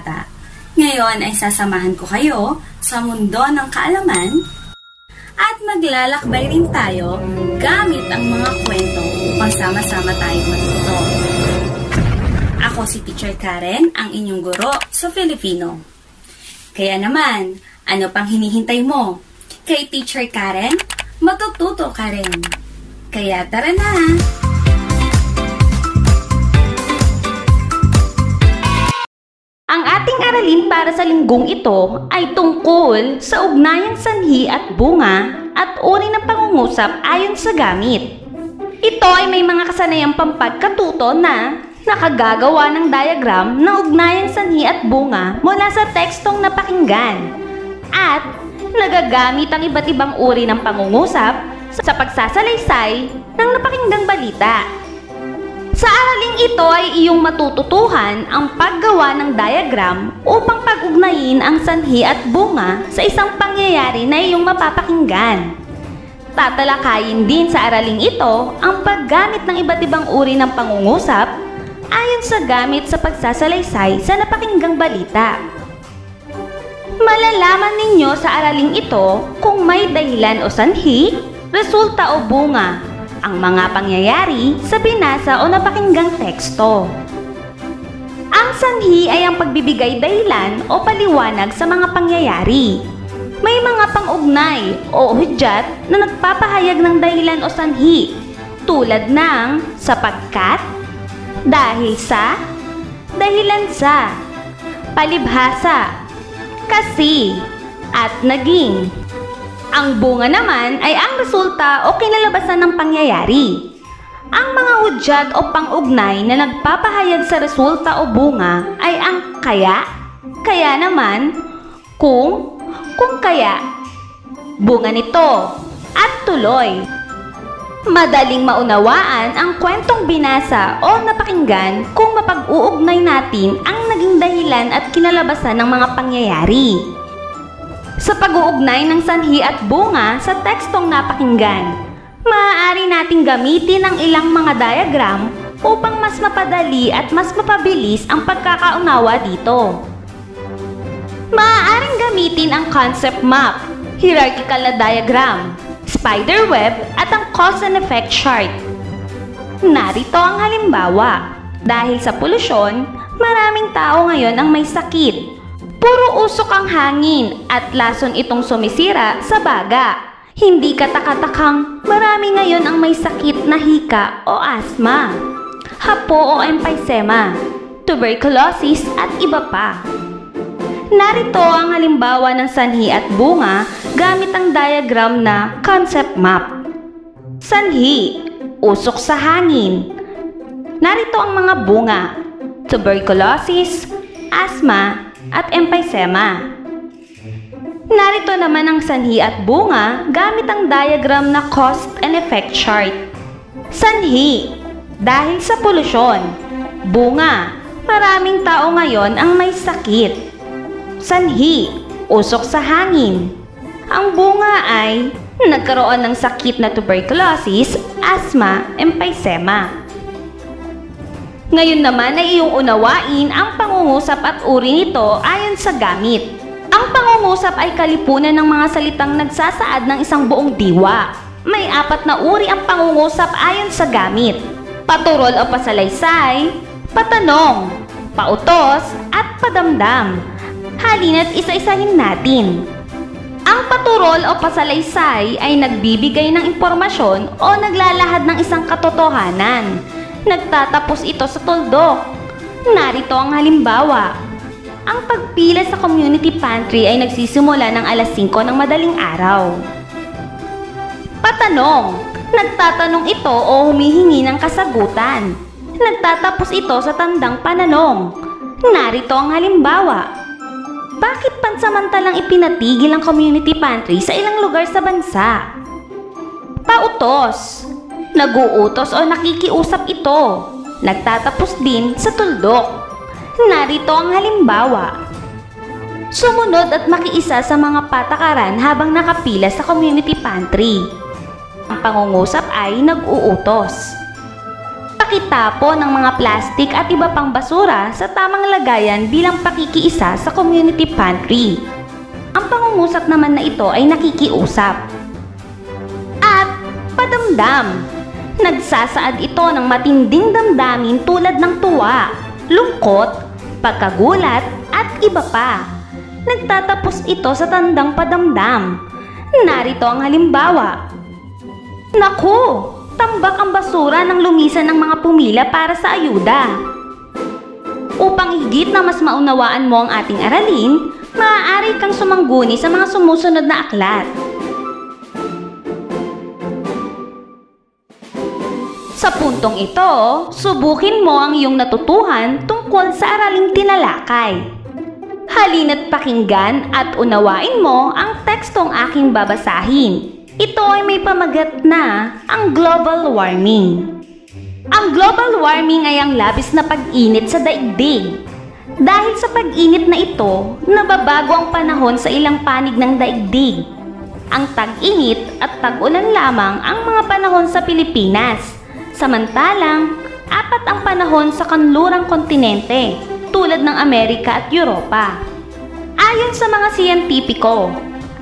Bata. Ngayon ay sasamahan ko kayo sa mundo ng kaalaman at maglalakbay rin tayo gamit ang mga kwento upang sama-sama tayong matuto. Ako si Teacher Karen, ang inyong guro sa Filipino. Kaya naman, ano pang hinihintay mo? Kay Teacher Karen, matututo ka rin. Kaya tara na! Ating aralin para sa linggong ito ay tungkol sa ugnayang sanhi at bunga at uri ng pangungusap ayon sa gamit. Ito ay may mga kasanayang pampagkatuto na nakagagawa ng diagram ng ugnayang sanhi at bunga mula sa tekstong napakinggan at nagagamit ang iba't ibang uri ng pangungusap sa pagsasalaysay ng napakinggang balita. Sa araling ito ay iyong matututuhan ang paggawa ng diagram upang pag-ugnayin ang sanhi at bunga sa isang pangyayari na iyong mapapakinggan. Tatalakayin din sa araling ito ang paggamit ng iba't ibang uri ng pangungusap ayon sa gamit sa pagsasalaysay sa napakinggang balita. Malalaman ninyo sa araling ito kung may dahilan o sanhi, resulta o bunga ang mga pangyayari sa binasa o napakinggang teksto. Ang sanhi ay ang pagbibigay dahilan o paliwanag sa mga pangyayari. May mga pang-ugnay o hudyat na nagpapahayag ng dahilan o sanhi tulad ng sapagkat, dahil sa, dahilan sa, palibhasa, kasi, at naging. Ang bunga naman ay ang resulta o kinalabasan ng pangyayari. Ang mga hudyat o pang-ugnay na nagpapahayag sa resulta o bunga ay ang kaya, kaya naman, kung, kung kaya, bunga nito, at tuloy. Madaling maunawaan ang kwentong binasa o napakinggan kung mapag-uugnay natin ang naging dahilan at kinalabasan ng mga pangyayari sa pag-uugnay ng sanhi at bunga sa tekstong napakinggan. Maaari nating gamitin ang ilang mga diagram upang mas mapadali at mas mapabilis ang pagkakaunawa dito. Maaaring gamitin ang concept map, hierarchical na diagram, spider web at ang cause and effect chart. Narito ang halimbawa. Dahil sa polusyon, maraming tao ngayon ang may sakit Puro usok ang hangin at lason itong sumisira sa baga. Hindi katakatakang marami ngayon ang may sakit na hika o asma, hapo o emphysema, tuberculosis at iba pa. Narito ang halimbawa ng sanhi at bunga gamit ang diagram na concept map. Sanhi, usok sa hangin. Narito ang mga bunga, tuberculosis, asthma, at emphysema. Narito naman ang sanhi at bunga gamit ang diagram na cost and effect chart. Sanhi, dahil sa polusyon. Bunga, maraming tao ngayon ang may sakit. Sanhi, usok sa hangin. Ang bunga ay nagkaroon ng sakit na tuberculosis, asthma, emphysema. Ngayon naman ay iyong unawain ang pangungusap at uri nito ayon sa gamit. Ang pangungusap ay kalipunan ng mga salitang nagsasaad ng isang buong diwa. May apat na uri ang pangungusap ayon sa gamit. Paturol o pasalaysay, patanong, pautos, at padamdam. Halina't isa-isahin natin. Ang paturol o pasalaysay ay nagbibigay ng impormasyon o naglalahad ng isang katotohanan Nagtatapos ito sa tuldok. Narito ang halimbawa. Ang pagpila sa community pantry ay nagsisimula ng alas 5 ng madaling araw. Patanong. Nagtatanong ito o humihingi ng kasagutan. Nagtatapos ito sa tandang pananong. Narito ang halimbawa. Bakit pansamantalang ipinatigil ang community pantry sa ilang lugar sa bansa? Pautos. Naguutos o nakikiusap ito. Nagtatapos din sa tuldok. Narito ang halimbawa. Sumunod at makiisa sa mga patakaran habang nakapila sa community pantry. Ang pangungusap ay nag-uutos. pakitapo ng mga plastik at iba pang basura sa tamang lagayan bilang pakikiisa sa community pantry. Ang pangungusap naman na ito ay nakikiusap. At padamdam. Nagsasaad ito ng matinding damdamin tulad ng tuwa, lungkot, pagkagulat at iba pa. Nagtatapos ito sa tandang padamdam. Narito ang halimbawa. Naku! Tambak ang basura ng lumisan ng mga pumila para sa ayuda. Upang higit na mas maunawaan mo ang ating aralin, maaari kang sumangguni sa mga sumusunod na aklat. Sa puntong ito, subukin mo ang iyong natutuhan tungkol sa araling tinalakay. Halina't pakinggan at unawain mo ang tekstong aking babasahin. Ito ay may pamagat na ang global warming. Ang global warming ay ang labis na pag-init sa daigdig. Dahil sa pag-init na ito, nababago ang panahon sa ilang panig ng daigdig. Ang tag-init at tag-ulan lamang ang mga panahon sa Pilipinas. Samantalang, apat ang panahon sa kanlurang kontinente, tulad ng Amerika at Europa. Ayon sa mga siyentipiko,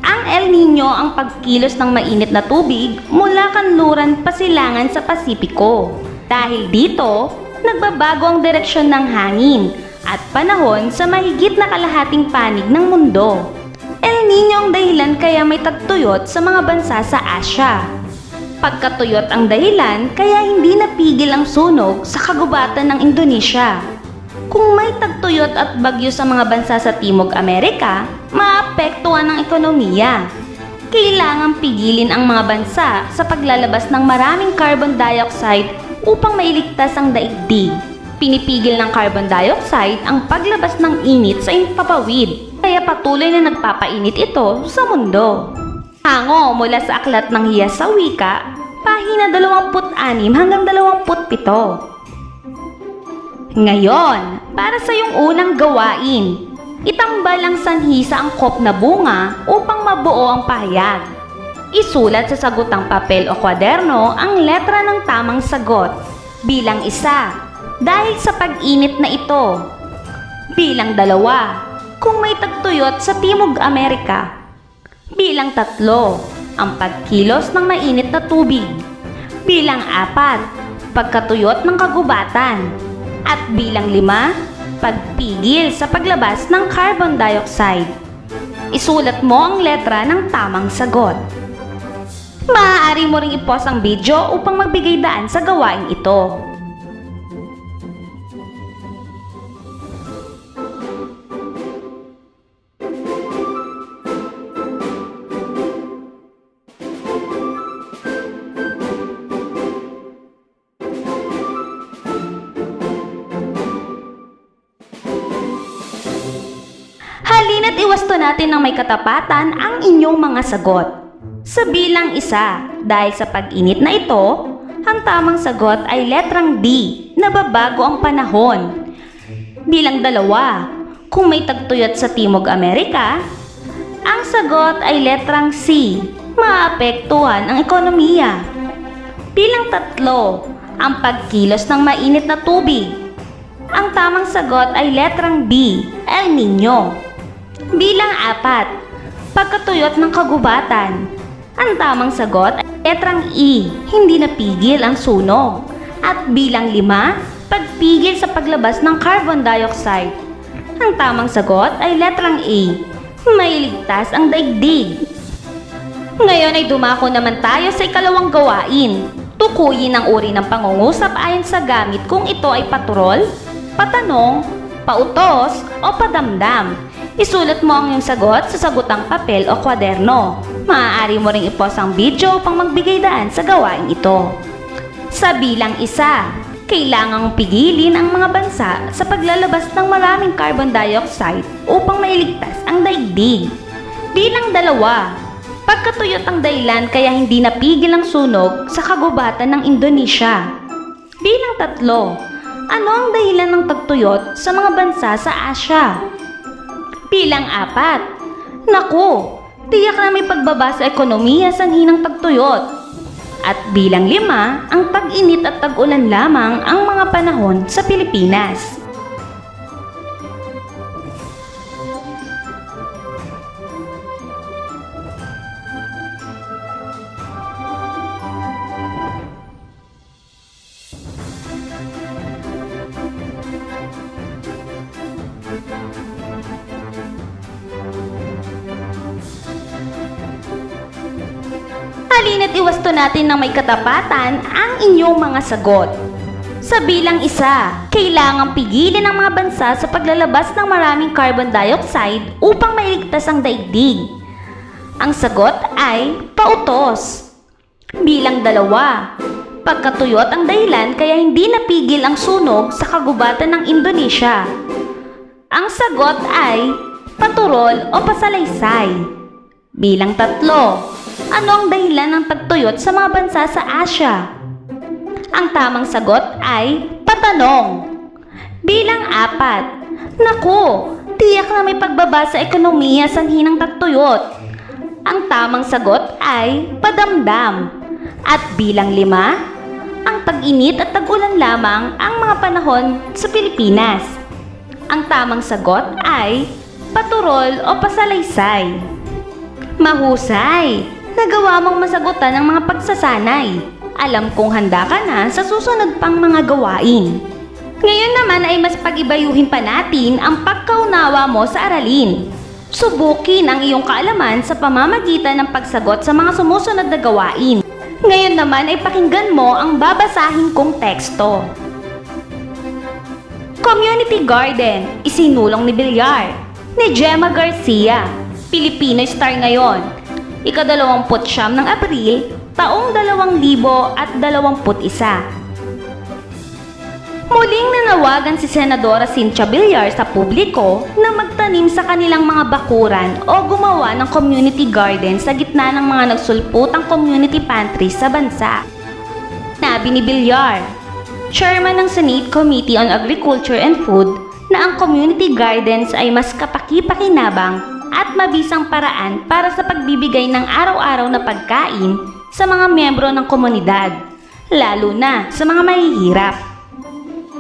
ang El Nino ang pagkilos ng mainit na tubig mula kanluran pasilangan sa Pasipiko. Dahil dito, nagbabago ang direksyon ng hangin at panahon sa mahigit na kalahating panig ng mundo. El Nino ang dahilan kaya may tagtuyot sa mga bansa sa Asya. Pagkatuyot ang dahilan kaya hindi napigil ang sunog sa kagubatan ng Indonesia. Kung may tagtuyot at bagyo sa mga bansa sa Timog Amerika, maapektuhan ang ekonomiya. Kailangang pigilin ang mga bansa sa paglalabas ng maraming carbon dioxide upang mailigtas ang daigdig. Pinipigil ng carbon dioxide ang paglabas ng init sa impapawid, kaya patuloy na nagpapainit ito sa mundo. Hango mula sa aklat ng Hiyas sa Wika, pahina 26 hanggang 27. Ngayon, para sa iyong unang gawain, itambal ang sanhi sa angkop na bunga upang mabuo ang pahayag. Isulat sa sagutang papel o kwaderno ang letra ng tamang sagot bilang isa dahil sa pag-init na ito. Bilang dalawa, kung may tagtuyot sa Timog Amerika. Bilang tatlo, ang pagkilos ng mainit na tubig. Bilang apat, pagkatuyot ng kagubatan. At bilang lima, pagpigil sa paglabas ng carbon dioxide. Isulat mo ang letra ng tamang sagot. Maaari mo ring i-pause ang video upang magbigay daan sa gawain ito. Natin ng may katapatan ang inyong mga sagot. Sa bilang isa, dahil sa pag-init na ito, ang tamang sagot ay letrang D, nababago ang panahon. Bilang dalawa, kung may tagtuyot sa Timog Amerika, ang sagot ay letrang C, maapektuhan ang ekonomiya. Bilang tatlo, ang pagkilos ng mainit na tubig. Ang tamang sagot ay letrang B, El Nino. Bilang apat, pagkatuyot ng kagubatan. Ang tamang sagot ay letrang E, hindi napigil ang sunog. At bilang lima, pagpigil sa paglabas ng carbon dioxide. Ang tamang sagot ay letrang A, mailigtas ang daigdig. Ngayon ay dumako naman tayo sa ikalawang gawain. Tukuyin ang uri ng pangungusap ayon sa gamit kung ito ay patrol, patanong, pautos o padamdam. Isulat mo ang iyong sagot sa sagutang papel o kwaderno. Maaari mo ring ipos ang video upang magbigay daan sa gawain ito. Sa bilang isa, kailangang pigilin ang mga bansa sa paglalabas ng maraming carbon dioxide upang mailigtas ang daigdig. Bilang dalawa, pagkatuyot ang dahilan kaya hindi napigil ang sunog sa kagubatan ng Indonesia. Bilang tatlo, ano ang dahilan ng tagtuyot sa mga bansa sa Asya? Bilang apat, naku, tiyak na may pagbaba sa ekonomiya sanhi ng tagtuyot. At bilang lima, ang tag-init at tag-ulan lamang ang mga panahon sa Pilipinas. Natin ng may katapatan ang inyong mga sagot. Sa bilang isa, kailangang pigilin ang mga bansa sa paglalabas ng maraming carbon dioxide upang mailigtas ang daigdig. Ang sagot ay pautos. Bilang dalawa, pagkatuyot ang dahilan kaya hindi napigil ang sunog sa kagubatan ng Indonesia. Ang sagot ay paturol o pasalaysay. Bilang tatlo, ano ang dahilan ng tagtuyot sa mga bansa sa Asya? Ang tamang sagot ay patanong. Bilang apat, naku, tiyak na may pagbaba sa ekonomiya sanhi ng tagtuyot. Ang tamang sagot ay padamdam. At bilang lima, ang tag-init at tag-ulan lamang ang mga panahon sa Pilipinas. Ang tamang sagot ay paturol o pasalaysay. Mahusay! Nagawa mong masagutan ang mga pagsasanay. Alam kong handa ka na sa susunod pang mga gawain. Ngayon naman ay mas pagibayuhin pa natin ang pagkaunawa mo sa aralin. Subukin ang iyong kaalaman sa pamamagitan ng pagsagot sa mga sumusunod na gawain. Ngayon naman ay pakinggan mo ang babasahin kong teksto. Community Garden, isinulong ni Villar, ni Gemma Garcia, Filipino Star ngayon, ikadalawamput siyam ng Abril, taong 2021. Muling nanawagan si Senadora Cynthia Villar sa publiko na magtanim sa kanilang mga bakuran o gumawa ng community garden sa gitna ng mga nagsulputang community pantries sa bansa. Nabi ni Villar, chairman ng Senate Committee on Agriculture and Food, na ang community gardens ay mas kapaki-pakinabang at mabisang paraan para sa pagbibigay ng araw-araw na pagkain sa mga miyembro ng komunidad, lalo na sa mga mahihirap.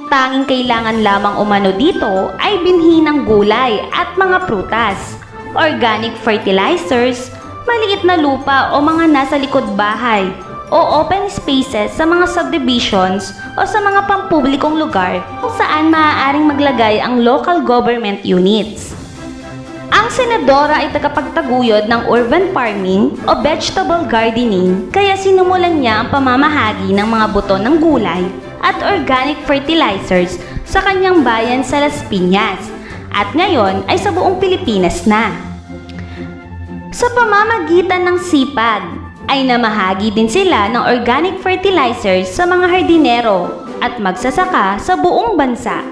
Tanging kailangan lamang umano dito ay binhi ng gulay at mga prutas, organic fertilizers, maliit na lupa o mga nasa likod bahay, o open spaces sa mga subdivisions o sa mga pampublikong lugar saan maaaring maglagay ang local government units. Ang senadora ay tagapagtaguyod ng urban farming o vegetable gardening kaya sinumulan niya ang pamamahagi ng mga buto ng gulay at organic fertilizers sa kanyang bayan sa Las Piñas at ngayon ay sa buong Pilipinas na. Sa pamamagitan ng sipag, ay namahagi din sila ng organic fertilizers sa mga hardinero at magsasaka sa buong bansa.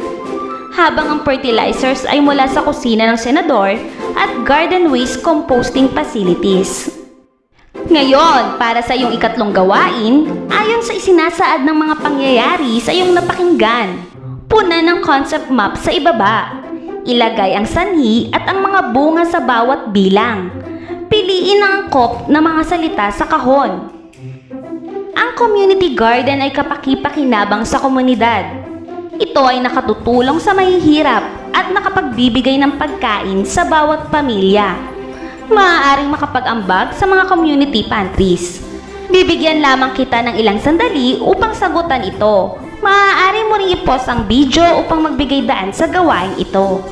Habang ang fertilizers ay mula sa kusina ng senador at garden waste composting facilities. Ngayon, para sa iyong ikatlong gawain, ayon sa isinasaad ng mga pangyayari sa iyong napakinggan, puna ng concept map sa ibaba. Ilagay ang sanhi at ang mga bunga sa bawat bilang. Piliin ang angkop na mga salita sa kahon. Ang community garden ay kapaki-pakinabang sa komunidad. Ito ay nakatutulong sa mahihirap at nakapagbibigay ng pagkain sa bawat pamilya. Maaaring makapag-ambag sa mga community pantries. Bibigyan lamang kita ng ilang sandali upang sagutan ito. Maaari mo rin i-pause ang video upang magbigay daan sa gawain ito.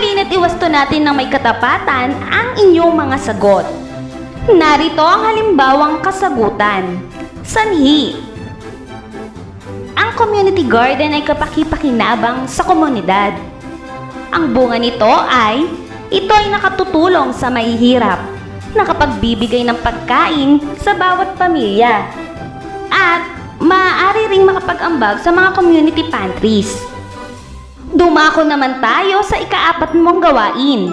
Halina't iwasto natin ng may katapatan ang inyong mga sagot. Narito ang halimbawang kasagutan. Sanhi. Ang community garden ay kapaki-pakinabang sa komunidad. Ang bunga nito ay, ito ay nakatutulong sa mahihirap, nakapagbibigay ng pagkain sa bawat pamilya, at maaari ring makapag-ambag sa mga community pantries. Dumako naman tayo sa ikaapat mong gawain.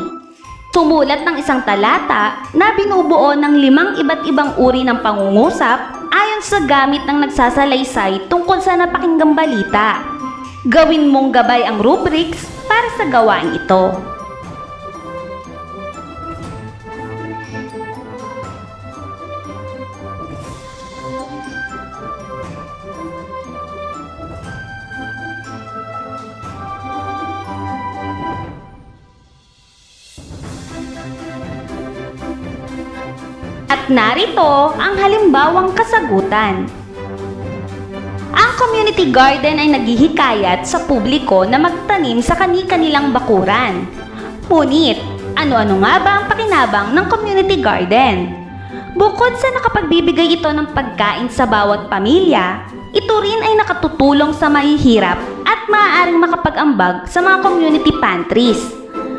Sumulat ng isang talata na binubuo ng limang iba't ibang uri ng pangungusap ayon sa gamit ng nagsasalaysay tungkol sa napakinggang balita. Gawin mong gabay ang rubrics para sa gawain ito. Narito ang halimbawang kasagutan. Ang community garden ay naghihikayat sa publiko na magtanim sa kani-kanilang bakuran. Ngunit, ano-ano nga ba ang pakinabang ng community garden? Bukod sa nakapagbibigay ito ng pagkain sa bawat pamilya, ito rin ay nakatutulong sa mahihirap at maaaring makapag-ambag sa mga community pantries.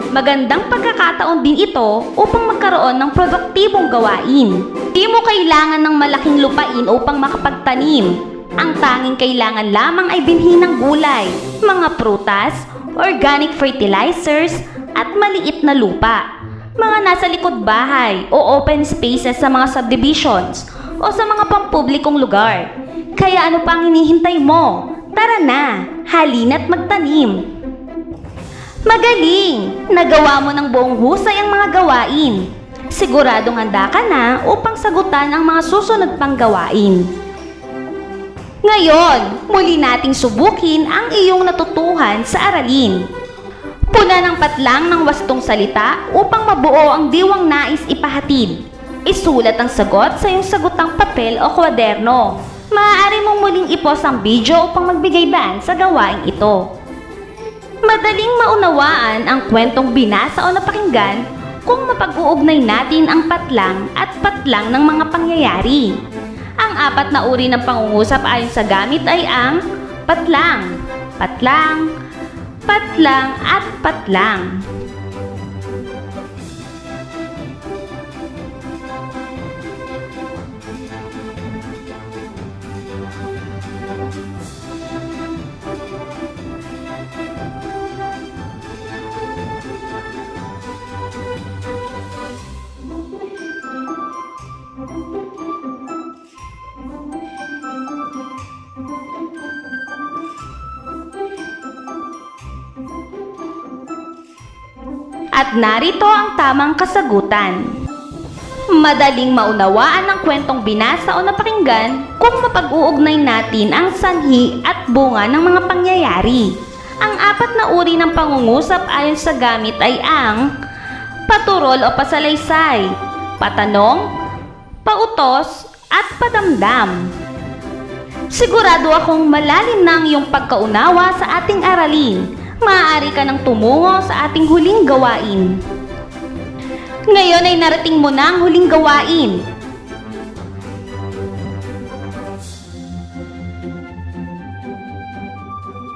Magandang pagkakataon din ito upang magkaroon ng produktibong gawain. Di mo kailangan ng malaking lupain upang makapagtanim. Ang tanging kailangan lamang ay binhi ng gulay, mga prutas, organic fertilizers, at maliit na lupa. Mga nasa likod bahay o open spaces sa mga subdivisions o sa mga pampublikong lugar. Kaya ano pang hinihintay mo? Tara na, halina't magtanim. Magaling! Nagawa mo ng buong husay ang mga gawain. Siguradong handa ka na upang sagutan ang mga susunod pang gawain. Ngayon, muli nating subukin ang iyong natutuhan sa aralin. Puna ng patlang ng wastong salita upang mabuo ang diwang nais ipahatid. Isulat ang sagot sa iyong sagutang papel o kwaderno. Maaari mong muling ipos ang video upang magbigay daan sa gawain ito. Madaling maunawaan ang kwentong binasa o napakinggan kung mapag-uugnay natin ang patlang at patlang ng mga pangyayari. Ang apat na uri ng pangungusap ayon sa gamit ay ang patlang, patlang, patlang at patlang. Narito ang tamang kasagutan. Madaling maunawaan ang kwentong binasa o napakinggan kung mapag-uugnay natin ang sanhi at bunga ng mga pangyayari. Ang apat na uri ng pangungusap ayon sa gamit ay ang paturol o pasalaysay, patanong, pautos, at padamdam. Sigurado akong malalim na ang iyong pagkaunawa sa ating aralin. Maaari ka nang tumungo sa ating huling gawain. Ngayon ay narating mo na ang huling gawain.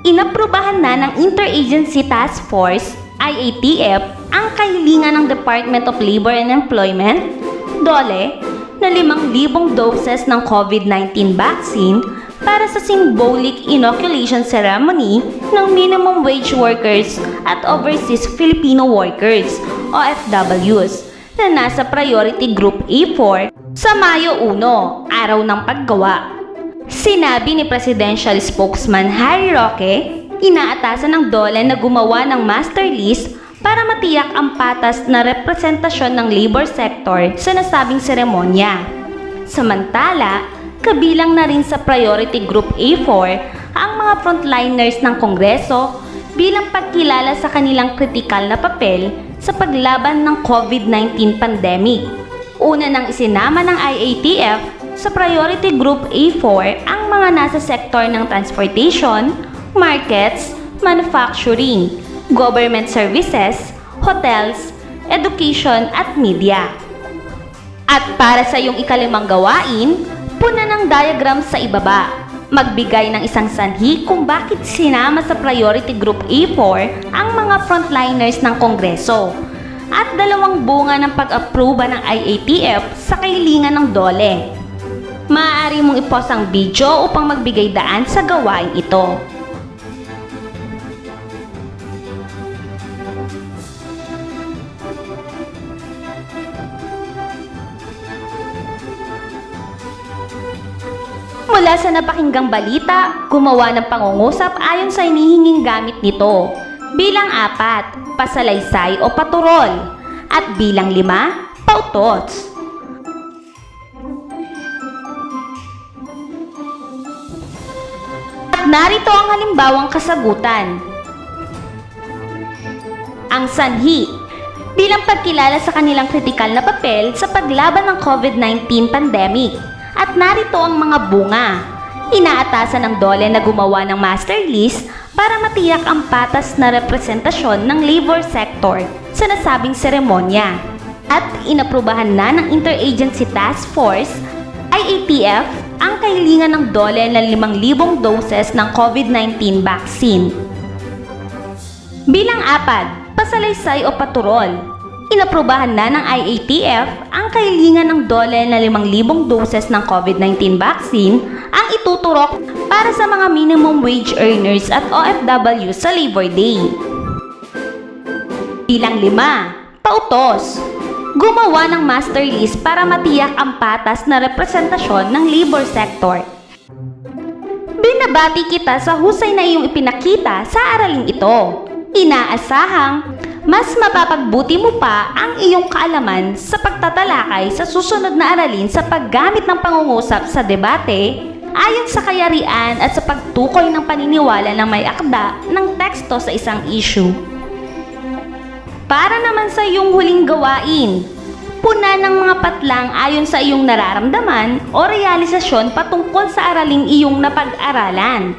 Inaprubahan na ng Interagency Task Force, IATF, ang kahilingan ng Department of Labor and Employment, DOLE, na 5,000 doses ng COVID-19 vaccine para sa symbolic inoculation ceremony ng minimum wage workers at overseas Filipino workers, OFWs, na nasa Priority Group A4 sa Mayo 1, araw ng paggawa. Sinabi ni Presidential Spokesman Harry Roque, inaatasan ng DOLE na gumawa ng master list para matiyak ang patas na representasyon ng labor sector sa nasabing seremonya. Samantala, kabilang na rin sa Priority Group A4 ang mga frontliners ng Kongreso bilang pagkilala sa kanilang kritikal na papel sa paglaban ng COVID-19 pandemic. Una nang isinama ng IATF sa Priority Group A4 ang mga nasa sektor ng transportation, markets, manufacturing, government services, hotels, education at media. At para sa iyong ikalimang gawain, puna ng diagram sa ibaba. Magbigay ng isang sanhi kung bakit sinama sa Priority Group A4 ang mga frontliners ng Kongreso at dalawang bunga ng pag-aproba ng IATF sa kahilingan ng DOLE. Maaari mong ipos ang video upang magbigay daan sa gawain ito. Mula sa napakinggang balita, gumawa ng pangungusap ayon sa inihinging gamit nito. Bilang apat, pasalaysay o paturol. At bilang lima, pautots. At narito ang halimbawang kasagutan. Ang sanhi bilang pagkilala sa kanilang kritikal na papel sa paglaban ng COVID-19 pandemic. At narito ang mga bunga. Inaatasan ng dole na gumawa ng master list para matiyak ang patas na representasyon ng labor sector sa nasabing seremonya. At inaprubahan na ng Interagency Task Force, IATF, ang kahilingan ng dole na 5,000 doses ng COVID-19 vaccine. Bilang apad, pasalaysay o paturol. Inaprubahan na ng IATF ang kahilingan ng dole na 5,000 doses ng COVID-19 vaccine ang ituturok para sa mga minimum wage earners at OFW sa Labor Day. Bilang lima, pautos. Gumawa ng master list para matiyak ang patas na representasyon ng labor sector. Binabati kita sa husay na iyong ipinakita sa araling ito. Inaasahang mas mapapagbuti mo pa ang iyong kaalaman sa pagtatalakay sa susunod na aralin sa paggamit ng pangungusap sa debate ayon sa kayarian at sa pagtukoy ng paniniwala ng may akda ng teksto sa isang issue. Para naman sa iyong huling gawain, puna ng mga patlang ayon sa iyong nararamdaman o realisasyon patungkol sa araling iyong napag-aralan.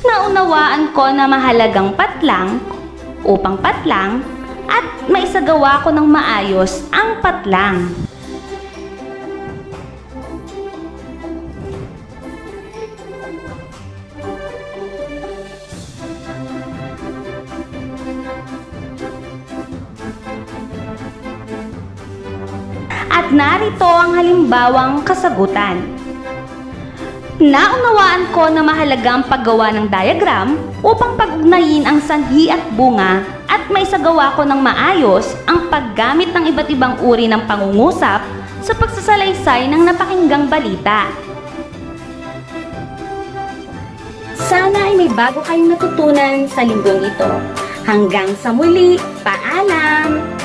Naunawaan ko na mahalagang patlang upang patlang at maisagawa ko ng maayos ang patlang. At narito ang halimbawang kasagutan. Naunawaan ko na mahalaga ang paggawa ng diagram upang pag-ugnayin ang sanhi at bunga at may sagawa ko ng maayos ang paggamit ng iba't ibang uri ng pangungusap sa pagsasalaysay ng napakinggang balita. Sana ay may bago kayong natutunan sa linggong ito. Hanggang sa muli, paalam!